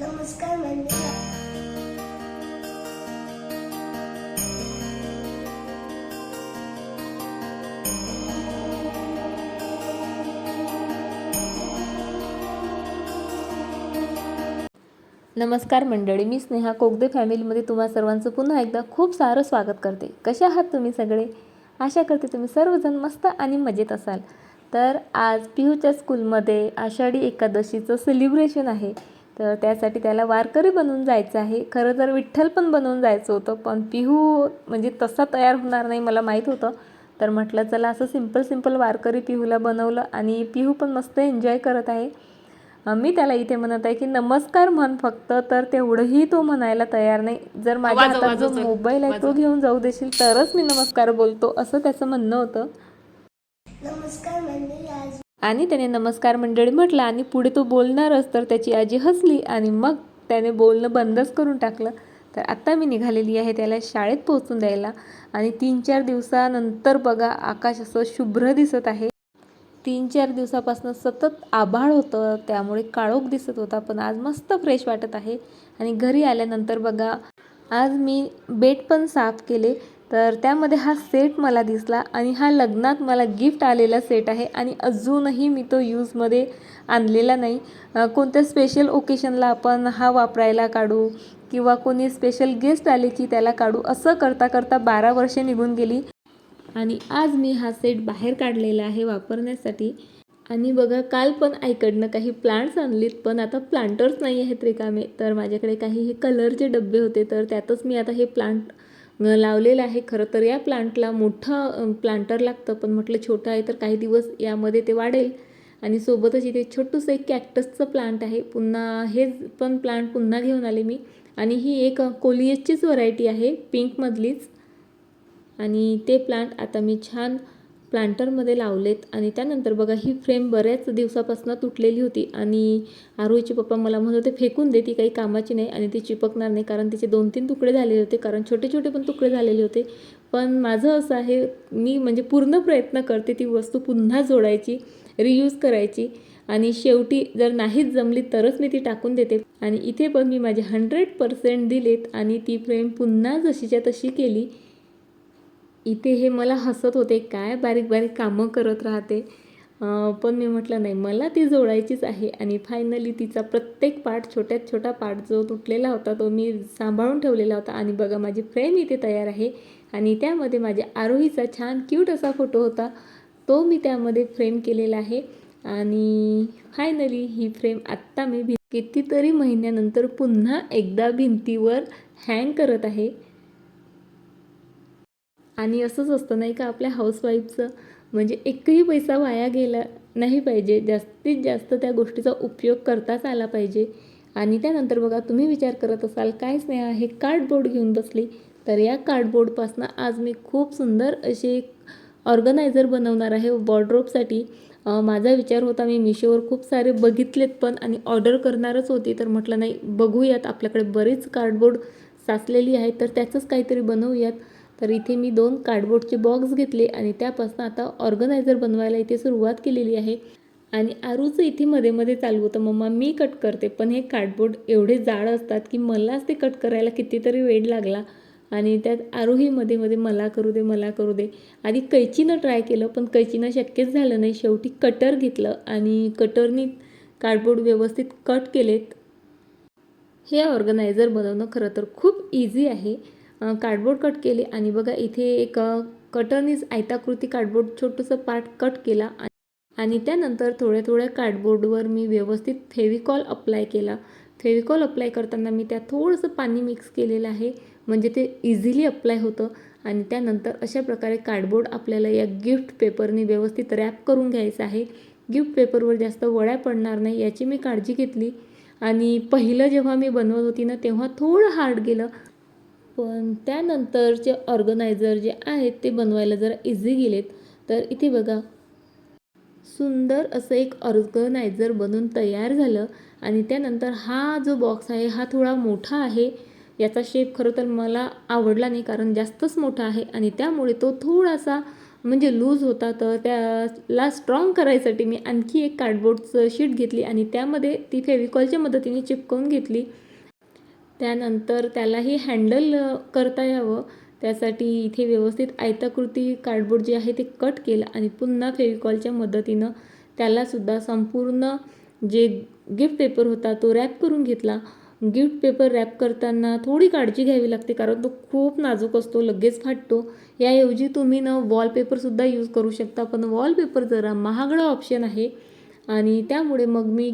नमस्कार म्हणजे मंडळी नमस्कार मंडळी मी स्नेहा कोगदे फॅमिलीमध्ये तुम्हा सर्वांचं पुन्हा एकदा खूप सारं स्वागत करते. कसे आहात तुम्ही सगळे? आशा करते तुम्ही सर्वजण मस्त आणि मजेत असाल. तर आज पिहूच्या स्कूलमध्ये आषाढी एकादशीचं सेलिब्रेशन आहे. तर त्यासाठी त्याला वारकरी बनवून जायचं आहे. खरं तर विठ्ठल पण बनवून जायचं होतं पण पिहू म्हणजे तसा तयार होणार नाही मला माहीत होतं. तर म्हटलं चला असं सिंपल सिंपल वारकरी पिहूला बनवलं आणि पिहू पण मस्त एन्जॉय करत आहे. मी त्याला इथे म्हणत आहे की नमस्कार म्हण फक्त. तर तेवढंही तो म्हणायला तयार नाही. जर माझ्या हातात जो. मोबाईल आहे तो. घेऊन जाऊ देशील तरच मी नमस्कार बोलतो असं त्याचं म्हणणं होतं. नमस्कार मंडळी आज आणि त्याने नमस्कार मंडळी म्हटलं आणि पुढे तो बोलणारच. तर त्याची आजी हसली आणि मग त्याने बोलणं बंदच करून टाकलं. तर आत्ता मी निघालेली आहे त्याला शाळेत पोहोचून द्यायला. आणि तीन चार दिवसानंतर बघा आकाश असं शुभ्र दिसत आहे. तीन चार दिवसापासून सतत आभाळ होतं त्यामुळे काळोख दिसत होता पण आज मस्त फ्रेश वाटत आहे. आणि घरी आल्यानंतर बघा आज मी बेड पण साफ केले. तर त्यामध्ये हा सेट मला दिसला आणि हा लग्नात मला गिफ्ट आलेला सेट आहे आणि अजूनही मी तो यूजमध्ये आणलेला नाही. कोणत्या स्पेशल ओकेशनला आपण हा वापरायला काढू किंवा कोणी स्पेशल गेस्ट आले की त्याला काढू असं करता करता बारा वर्षे निघून गेली. आणि आज मी हा सेट बाहेर काढलेला आहे वापरण्यासाठी. आणि बघा काल पण आईकडनं काही प्लांट्स आणलीत पण आता प्लांटर्स नाही आहेत रिकामे. तर माझ्याकडे काही हे कलरचे डबे होते तर त्यातच मी आता हे प्लांट लावलेलं आहे. खरं तर या प्लांटला मोठं प्लांटर लागतं पण म्हटलं छोटं आहे तर काही दिवस यामध्ये ते वाढेल. आणि सोबतच इथे छोटंसं एक कॅक्टसचं प्लांट आहे. पुन्हा हे पण प्लांट पुन्हा घेऊन आले मी. आणि ही एक कोलियसचीच व्हरायटी आहे पिंकमधलीच. आणि ते प्लांट आता मी छान प्लांटरमध्ये लावलेत आणि त्यानंतर बघा ही फ्रेम बऱ्याच दिवसापासून तुटलेली होती आणि आरोहीचे पप्पा मला म्हणत होते फेकून दे ती काही कामाची नाही आणि ती चिपकणार नाही कारण तिचे दोन तीन तुकडे झालेले होते कारण छोटे छोटे पण तुकडे झालेले होते. पण माझं असं आहे मी म्हणजे पूर्ण प्रयत्न करते ती वस्तू पुन्हा जोडायची रियूज करायची आणि शेवटी जर नाहीच जमली तरच मी ती टाकून देते. आणि इथे पण मी माझे हंड्रेड पर्सेंट दिलेत आणि ती फ्रेम पुन्हा जशीच्या तशी केली इथे हे मला हसत होते काय बारीक बारीक कामं करत राहते. पण मी म्हटलं नाही मला ती जोडायचीच आहे. आणि फायनली तिचा प्रत्येक पार्ट छोट्यात छोटा पार्ट जो तुटलेला होता तो मी सांभाळून ठेवलेला होता. आणि बघा माझी फ्रेम इथे तयार आहे. आणि त्यामध्ये माझ्या आरोहीचा छान क्यूट असा फोटो होता. तो मी त्यामध्ये फ्रेम केलेला आहे. आणि फायनली ही फ्रेम आत्ता मी भि कितीतरी महिन्यानंतर पुन्हा एकदा भिंतीवर हँग करत आहे. आणि असंच असतं नाही का आपल्या हाऊसवाईफचं म्हणजे एकही पैसा वाया गेला नाही पाहिजे. जास्तीत जास्त त्या गोष्टीचा उपयोग करताच आला पाहिजे. आणि त्यानंतर बघा तुम्ही विचार करत असाल काय स्नेहा हे कार्डबोर्ड घेऊन बसली? तर या कार्डबोर्डपासनं आज मी खूप सुंदर अशी एक ऑर्गनायझर बनवणार आहे वॉर्ड्रोपसाठी माझा विचार होता मी मिशोवर खूप सारे बघितलेत पण आणि ऑर्डर करणारच होती. तर म्हटलं नाही बघूयात आपल्याकडे बरीच कार्डबोर्ड साचलेली आहेत तर त्याचंच काहीतरी बनवूयात. तर इथे मी दोन कार्डबोर्डचे बॉक्स घेतले आणि त्यापासून आता ऑर्गनायझर बनवायला इथे सुरुवात केलेली आहे. आणि आरूचं इथे मध्ये मध्ये चालू होतं. मम्मा मी कट करते पण हे कार्डबोर्ड एवढे जाड असतात की मलाच ते कट करायला कितीतरी वेळ लागला. आणि त्यात आरोही मध्ये मध्ये मला करू दे मला करू दे. आधी कैचीनं ट्राय केलं पण कैचीनं शक्यच झालं नाही. शेवटी कटर घेतलं आणि कटरनी कार्डबोर्ड व्यवस्थित कट केलेत. हे ऑर्गनायझर बनवणं खरं तर खूप इझी आहे. कार्डबोर्ड कट केले आणि बघा इथे एक कटनीज कटरनीच आयताकृती कार्डबोर्ड छोटंसं पार्ट कट केला आणि- आणि त्यानंतर थोड्या थोड्या कार्डबोर्डवर मी व्यवस्थित फेविकॉल अप्लाय केला. फेविकॉल अप्लाय करताना मी त्यात थोडंसं पाणी मिक्स केलेलं आहे म्हणजे ते इझिली अप्लाय होतं. आणि त्यानंतर अशा प्रकारे कार्डबोर्ड आपल्याला या गिफ्ट पेपरने व्यवस्थित रॅप करून घ्यायचं आहे. गिफ्ट पेपरवर जास्त वळ्या पडणार नाही याची मी काळजी घेतली. आणि पहिलं जेव्हा मी बनवत होती ना तेव्हा थोडं हार्ड गेलं. पण त्यानंतरचे ऑर्गनायझर जे आहेत ते बनवायला जरा इझी गेलेत. तर इथे बघा सुंदर असं एक ऑर्गनायझर बनून तयार झालं आणि त्यानंतर हा जो बॉक्स आहे हा थोडा मोठा आहे. याचा शेप खरं तर मला आवडला नाही कारण जास्तच मोठा आहे आणि त्यामुळे तो थोडासा म्हणजे लूज होता. तर त्याला स्ट्रॉंग करायसाठी मी आणखी एक कार्डबोर्डचं शीट घेतली आणि त्यामध्ये ती फेविकॉलच्या मदतीने चिपकवून घेतली. त्यानंतर त्यालाही हँडल करता यावं. त्यासाठी इथे व्यवस्थित आयताकृती कार्डबोर्ड जे आहे ते कट केलं आणि पुन्हा फेविकॉलच्या मदतीनं त्यालासुद्धा संपूर्ण जे गिफ्ट पेपर होता तो रॅप करून घेतला. गिफ्ट पेपर रॅप करताना थोडी काळजी घ्यावी लागते कारण तो खूप नाजूक असतो लगेच फाटतो. याऐवजी तुम्ही ना वॉलपेपरसुद्धा यूज करू शकता. पण वॉलपेपर जरा महागडा ऑप्शन आहे. आणि त्यामुळे मग मी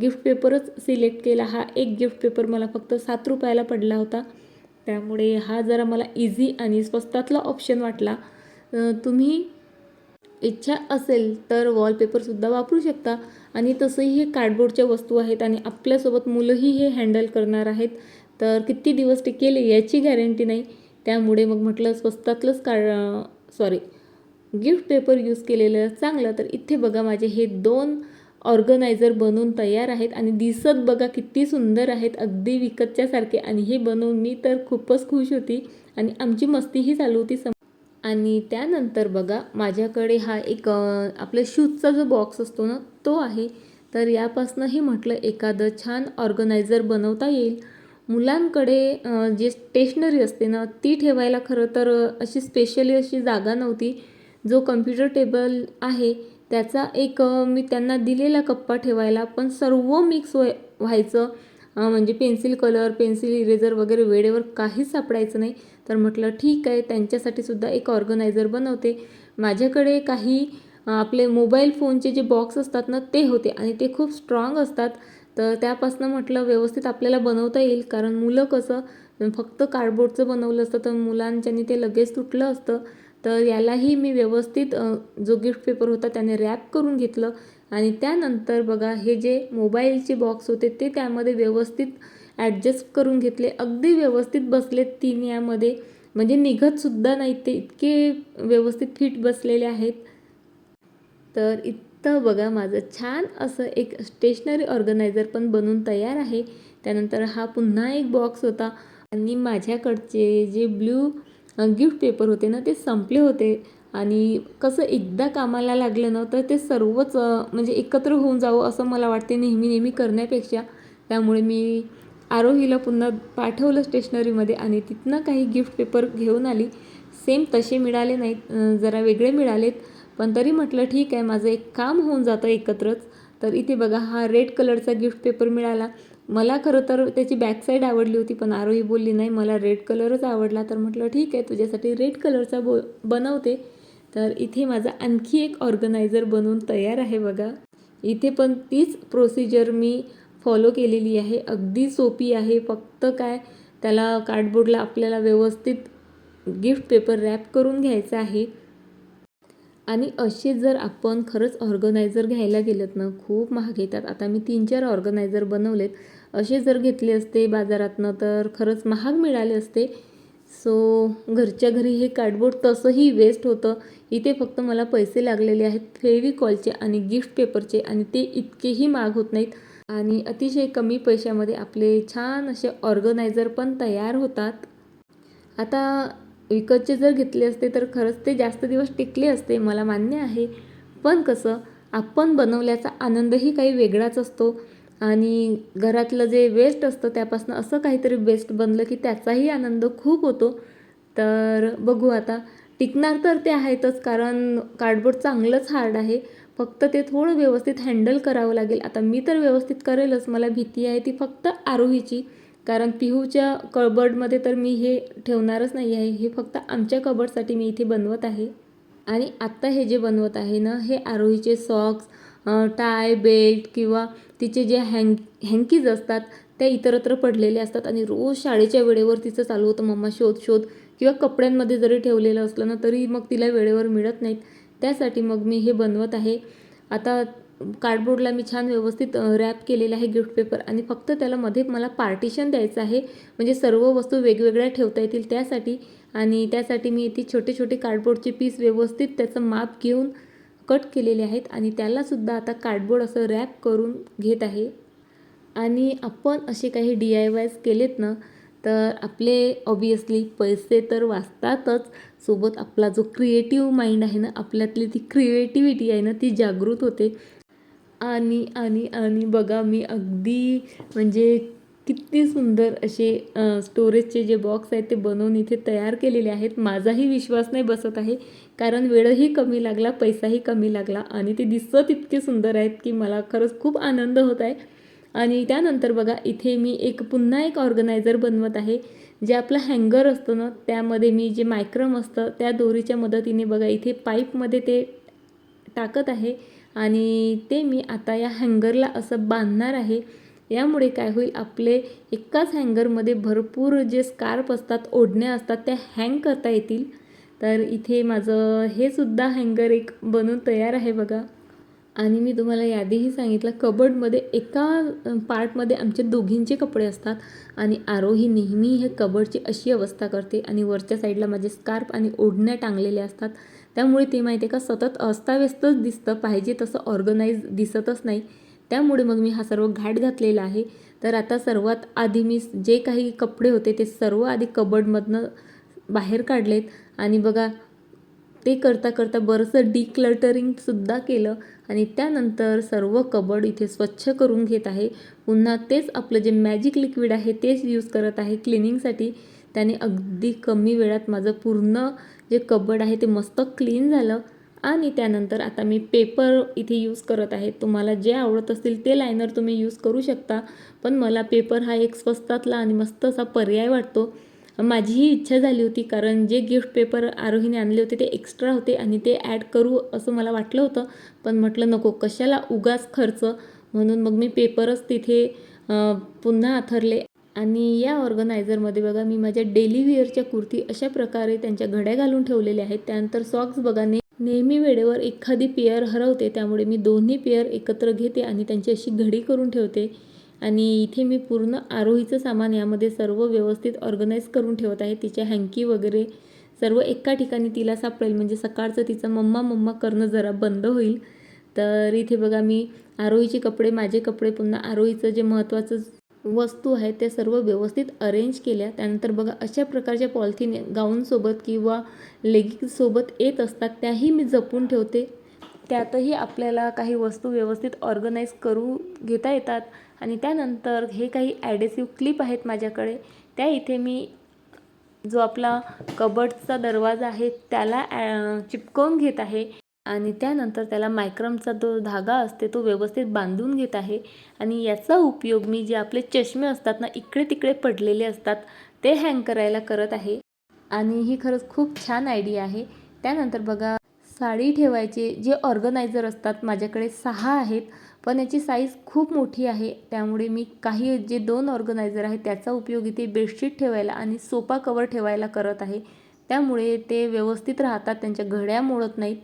गिफ्ट पेपरच सिलेक्ट केला. हा एक गिफ्ट पेपर मला फक्त सात रुपयाला पडला होता. त्यामुळे हा जरा मला इझी आणि स्वस्तातला ऑप्शन वाटला. तुम्ही इच्छा असेल तर वॉलपेपरसुद्धा वापरू शकता. आणि तसंही हे कार्डबोर्डच्या वस्तू आहेत आणि आपल्यासोबत मुलंही हे हँडल करणार आहेत. तर किती दिवस टिकेल याची गॅरंटी नाही. त्यामुळे मग म्हटलं स्वस्तातलंच card sorry gift paper use केलेलं चांगलं. तर इथे बघा माझे हे दोन ऑर्गनायझर बनवून तयार आहेत आणि दिसत बघा किती सुंदर आहेत. अगदी विकतच्यासारखे आणि हे बनवून मी तर खूपच खुश होती. आणि आमची मस्तीही चालू होती सम आणि त्यानंतर बघा माझ्याकडे हा एक आपल्या शूजचा जो बॉक्स असतो ना तो आहे. तर यापासनंही म्हटलं एखादं छान ऑर्गनायझर बनवता येईल. मुलांकडे जे स्टेशनरी असते ना ती ठेवायला खरं तर अशी स्पेशली अशी जागा नव्हती. जो कम्प्युटर टेबल आहे त्याचा एक मी त्यांना दिलेला कप्पा ठेवायला पण सर्व मिक्स व्हाय व्हायचं म्हणजे पेन्सिल कलर पेन्सिल इरेझर वगैरे वेळेवर काहीच सापडायचं नाही. तर म्हटलं ठीक आहे त्यांच्यासाठी सुद्धा एक ऑर्गनायझर बनवते. माझ्याकडे काही आपले मोबाईल फोनचे जे बॉक्स असतात ना ते होते आणि ते खूप स्ट्रॉंग असतात. तर त्यापासनं म्हटलं व्यवस्थित आपल्याला बनवता येईल. कारण मुलं कसं फक्त कार्डबोर्डचं बनवलं असतं तर मुलांच्यानी ते लगेच तुटलं असतं. तर यालाही मी व्यवस्थित जो गिफ्ट पेपर होता त्याने रॅप करून घेतलं. आणि त्यानंतर बघा हे जे मोबाईलचे बॉक्स होते ते त्यामध्ये व्यवस्थित ॲडजस्ट करून घेतले. अगदी व्यवस्थित बसले तीन यामध्ये. म्हणजे निघतसुद्धा नाही ते इतके व्यवस्थित फिट बसलेले आहेत. तर इथं बघा माझं छान असं एक स्टेशनरी ऑर्गनायझर पण बनून तयार आहे. त्यानंतर हा पुन्हा एक बॉक्स होता. आणि माझ्याकडचे जे ब्ल्यू गिफ्ट पेपर होते ना ते संपले होते. आणि कसं एकदा कामाला लागलं ना तर ते सर्वच म्हणजे एकत्र होऊन जावं असं मला वाटते नेहमी नेहमी करण्यापेक्षा. त्यामुळे मी आरोहीला पुन्हा पाठवलं स्टेशनरीमध्ये आणि तिथनं काही गिफ्ट पेपर घेऊन आली. सेम तसे मिळाले नाहीत जरा वेगळे मिळालेत. पण तरी म्हटलं ठीक आहे माझं एक काम होऊन जातं एकत्रच. तर इथे बघा हा रेड कलरचा गिफ्ट पेपर मिळाला. मला खरं तर त्याची बॅकसाईड आवडली होती पण आरोही बोलली नाही मला रेड कलरच आवडला. तर म्हटलं ठीक आहे तुझ्यासाठी रेड कलरचा बो बनवते. तर इथे माझा आणखी एक ऑर्गनायझर बनवून तयार आहे बघा. इथे पण तीच प्रोसिजर मी फॉलो केलेली आहे. अगदी सोपी आहे. फक्त काय त्याला कार्डबोर्डला आपल्याला व्यवस्थित गिफ्ट पेपर रॅप करून घ्यायचा आहे. आणि असे जर आपण खरंच ऑर्गनायझर घ्यायला गेलत ना खूप महाग येतात. आता मी तीन चार ऑर्गनायझर बनवलेत. असे जर घेतले असते बाजारातनं तर खरंच महाग मिळाले असते. सो घरच्या घरी हे कार्डबोर्ड तसंही वेस्ट होतं. इथे फक्त मला पैसे लागलेले आहेत फेविकॉलचे आणि गिफ्ट पेपरचे आणि ते इतकेही महाग होत नाहीत. आणि अतिशय कमी पैशामध्ये आपले छान असे ऑर्गनायझर पण तयार होतात. आता विकतचे जर घेतले असते तर खरंच ते जास्त दिवस टिकले असते मला मान्य आहे. पण कसं आपण बनवल्याचा आनंदही काही वेगळाच असतो. आणि घरातलं जे वेस्ट असतं त्यापासून असं काहीतरी बेस्ट बनलं की त्याचाही आनंद खूप होतो. तर बघू आता. टिकणार तर ते आहेतच कारण कार्डबोर्ड चांगलंच हार्ड आहे. फक्त ते थोडं व्यवस्थित हँडल करावं लागेल. आता मी तर व्यवस्थित करेलच. मला भीती आहे ती फक्त आरोहीची. कारण पिहूच्या कबर्डमध्ये तर मी हे ठेवणारच नाही आहे. हे फक्त आमच्या कबर्डसाठी मी इथे बनवत आहे. आणि आत्ता हे जे बनवत आहे ना हे आरोहीचे सॉक्स टाय बेल्ट किंवा तिचे जे हँग हँकीज असतात त्या इतरत्र पडलेले असतात आणि रोज शाळेच्या वेळेवर तिचं चालू होतं. मम्मा शोध शोध. किंवा कपड्यांमध्ये जरी ठेवलेलं असलं ना तरी मग तिला वेळेवर मिळत नाहीत. त्यासाठी मग मी हे बनवत आहे. आता कार्डबोर्डला मी छान व्यवस्थित रॅप केलेलं आहे गिफ्ट पेपर आणि फक्त त्याला मध्ये मला पार्टिशन द्यायचं आहे. म्हणजे सर्व वस्तू वेगवेगळ्या ठेवता येतील त्यासाठी आणि त्यासाठी मी ती छोटे छोटे कार्डबोर्डचे पीस व्यवस्थित त्याचं माप घेऊन कट केलेले आहेत आणि त्यालासुद्धा आता कार्डबोर्ड असं रॅप करून घेत आहे. आणि आपण असे काही डी आय वायज केलेत ना तर आपले ऑबियसली पैसे तर वाचतातच. सोबत आपला जो क्रिएटिव्ह माइंड आहे ना आपल्यातली ती क्रिएटिव्हिटी आहे ना ती जागृत होते. आणि आणि आणि बघा मी अगदी म्हणजे किती सुंदर असे स्टोरेजचे जे बॉक्स आहेत ते बनवून इथे तयार केलेले आहेत. माझाही विश्वास नाही बसत आहे. कारण वेळही कमी लागला पैसाही कमी लागला आणि ते दिसत इतके सुंदर आहेत की मला खरंच खूप आनंद होत आहे. आणि त्यानंतर बघा इथे मी एक पुन्हा एक ऑर्गनायझर बनवत आहे. जे आपलं हँगर असतं ना त्यामध्ये मी जे मायक्रम असतं त्या दोरीच्या मदतीने बघा इथे पाईपमध्ये ते टाकत आहे. आणि ते मी आता या हँगरला असं बांधणार आहे. यामुळे काय होईल? आपले एकाच हँगरमध्ये भरपूर जे स्कार्प असतात ओढण्या असतात त्या हँग करता येतील. तर इथे माझं हे सुद्धा हँगर एक बनून तयार आहे बघा. आणि मी तुम्हाला यादीही सांगितलं कबडमध्ये एका पार्टमध्ये आमचे दोघींचे कपडे असतात. आणि आरोही नेहमी हे कबडची अशी अवस्था करते आणि वरच्या साईडला माझे स्कार्फ आणि ओढण्या टांगलेल्या असतात. त्यामुळे ते माहिती आहे का सतत अस्ताव्यस्तच दिसतं. पाहिजे तसं ऑर्गनाईज दिसतच नाही. त्यामुळे मग मी हा सर्व घाट घातलेला आहे. तर आता सर्वात आधी मी जे काही कपडे होते ते सर्व आधी कबडमधनं बाहेर काढलेत. आणि बघा ते करता करता बरंचसं डिक्लटरिंगसुद्धा केलं. आणि त्यानंतर सर्व कबड इथे स्वच्छ करून घेत आहे. पुन्हा तेच आपलं जे मॅजिक लिक्विड आहे तेच यूज करत आहे क्लिनिंगसाठी त्याने अगदी कमी वेळात माझं पूर्ण जे कबड आहे ते मस्त क्लीन झालं. आणि त्यानंतर आता मी पेपर इथे यूज करत आहे. तुम्हाला जे आवडत असतील ते लायनर तुम्ही यूज करू शकता. पण मला पेपर हा एक स्वस्तातला आणि मस्त असा पर्याय वाटतो. माझीही इच्छा झाली होती कारण जे गिफ्ट पेपर आरोहीने आणले होते ते एक्स्ट्रा होते आणि ते ॲड करू असं मला वाटलं होतं. पण म्हटलं नको कशाला उगाच खर्च? म्हणून मग मी पेपरच तिथे पुन्हा आथरले आणि या ऑर्गनायझरमध्ये बघा मी माझ्या डेली वेअरच्या कुर्ती अशा प्रकारे त्यांच्या घड्या घालून ठेवलेल्या आहेत. त्यानंतर सॉक्स बघा ने नेहमी वेळेवर एखादी पेअर हरवते त्यामुळे मी दोन्ही पेअर एकत्र घेते आणि त्यांची अशी घडी करून ठेवते. आणि इथे मी पूर्ण आरोहीचं सामान यामध्ये सर्व व्यवस्थित ऑर्गनाईज करून ठेवत आहे. तिच्या हँकी वगैरे सर्व एका ठिकाणी तिला सापडेल म्हणजे सकाळचं तिचं मम्मा मम्मा करणं जरा बंद होईल. तर इथे बघा मी आरोहीचे कपडे माझे कपडे पुन्हा आरोहीचं जे महत्त्वाचं वस्तू आहेत त्या सर्व व्यवस्थित अरेंज केल्या. त्यानंतर बघा अशा प्रकारच्या पॉलिथिन गाऊनसोबत किंवा लेगिंगसोबत येत असतात त्याही मी जपून ठेवते. त्यातही आपल्याला काही वस्तू व्यवस्थित ऑर्गनाईज करू घेता येतात. आणि त्यानंतर हे काही ॲडेसिव्ह क्लिप आहेत माझ्याकडे. त्या इथे मी जो आपला कबडचा दरवाजा आहे त्याला ॲ चिपकवून घेत आहे. आणि त्यानंतर त्याला मायक्रमचा जो धागा असते तो व्यवस्थित बांधून घेत आहे. आणि याचा उपयोग मी जे आपले चष्मे असतात ना इकडे तिकडे पडलेले असतात ते हँग करायला करत आहे. आणि ही खरंच खूप छान आयडिया आहे. त्यानंतर बघा साडी ठेवायचे जे ऑर्गनायझर असतात माझ्याकडे सहा आहेत पण याची साईज खूप मोठी आहे. त्यामुळे मी काही जे दोन ऑर्गनायझर आहेत त्याचा उपयोग इथे बेडशीट ठेवायला आणि सोफा कवर ठेवायला करत आहे. त्यामुळे ते व्यवस्थित राहतात त्यांच्या घड्या मोडत नाहीत.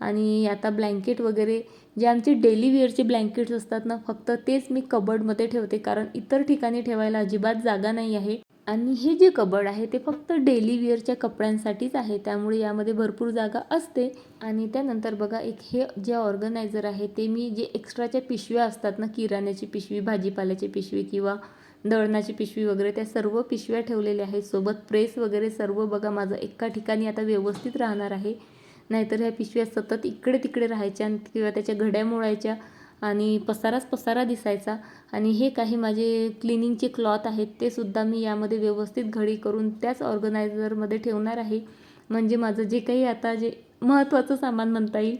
आणि आता ब्लँकेट वगैरे जे आमचे डेली वेअरचे ब्लँकेट्स असतात ना फक्त तेच मी कबडमध्ये ठेवते कारण इतर ठिकाणी ठेवायला अजिबात जागा नाही आहे. आणि हे जे कबड आहे ते फक्त डेली वेअरच्या कपड्यांसाठीच आहे त्यामुळे यामध्ये भरपूर जागा असते. आणि त्यानंतर बघा एक हे जे ऑर्गनायझर आहे ते मी जे एक्स्ट्राच्या पिशव्या असतात ना किराण्याची पिशवी भाजीपाल्याची पिशवी किंवा दळणाची पिशवी वगैरे त्या सर्व पिशव्या ठेवलेल्या आहेत. सोबत प्रेस वगैरे सर्व बघा माझं एका ठिकाणी आता व्यवस्थित राहणार आहे. नाहीतर ह्या पिशव्या सतत इकडे तिकडे राहायच्या आणि किंवा त्याच्या घड्या मोडायच्या आणि पसाराच पसारा दिसायचा. आणि हे काही माझे क्लिनिंगचे क्लॉथ आहेत ते सुद्धा मी यामध्ये व्यवस्थित घडी करून त्याच ऑर्गनायझरमध्ये ठेवणार आहे. म्हणजे माझं जे काही आता जे महत्त्वाचं सामान म्हणता येईल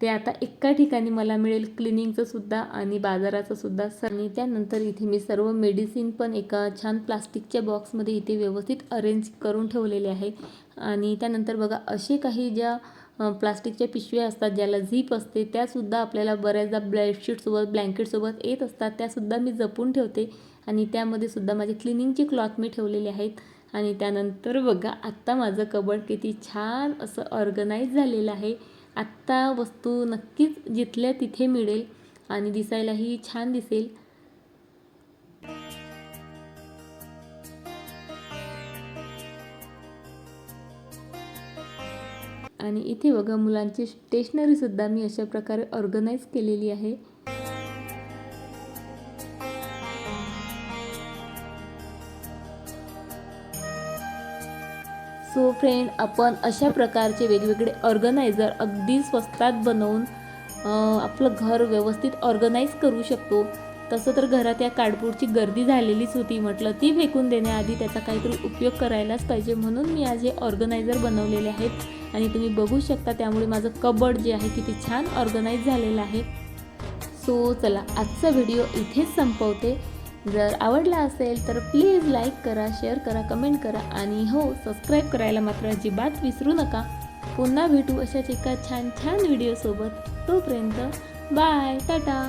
ते आता एका ठिकाणी मला मिळेल क्लिनिंगचं सुद्धा आणि बाजाराचं सुद्धा. आणि त्यानंतर इथे मी सर्व मेडिसिन पण एका छान प्लास्टिकच्या बॉक्समध्ये इथे व्यवस्थित अरेंज करून ठेवलेले आहे. आणि त्यानंतर बघा असे काही ज्या प्लास्टिकच्या पिशव्या असतात ज्याला झीप असते त्यासुद्धा आपल्याला बऱ्याचदा बेडशीटसोबत ब्लँकेटसोबत येत असतात. त्यासुद्धा मी जपून ठेवते आणि त्यामध्ये सुद्धा माझे क्लिनिंगचे क्लॉथ मी ठेवलेले आहेत. आणि त्यानंतर बघा आत्ता माझं कबड किती छान असं ऑर्गनाईज झालेलं आहे. आत्ता वस्तू नक्कीच जिथल्या तिथे मिळेल आणि दिसायलाही छान दिसेल. आणि इथे बघा मुलांची स्टेशनरीसुद्धा मी अशा प्रकारे ऑर्गनाईज केलेली आहे. सो फ्रेंड आपण अशा प्रकारचे वेगवेगळे ऑर्गनायझर अगदी स्वस्तात बनवून आपलं घर व्यवस्थित ऑर्गनाईज करू शकतो. तसं तर घरात या कार्डबोर्डची गर्दी झालेलीच होती. म्हटलं ती फेकून देण्याआधी त्याचा काहीतरी उपयोग करायलाच पाहिजे. म्हणून मी आज हे ऑर्गनायझर बनवलेले आहेत. आणि तुम्ही बघू शकता त्यामुळे माझं कबड जे आहे किती छान ऑर्गनाईज झालेलं आहे. सो चला आजचा व्हिडिओ इथेच संपवते. जर आवडला असेल तर प्लीज लाईक करा शेअर करा कमेंट करा. आणि हो सबस्क्राईब करायला मात्र अजिबात विसरू नका. पुन्हा भेटू अशाच एका छान छान व्हिडिओसोबत तोपर्यंत बाय टाटा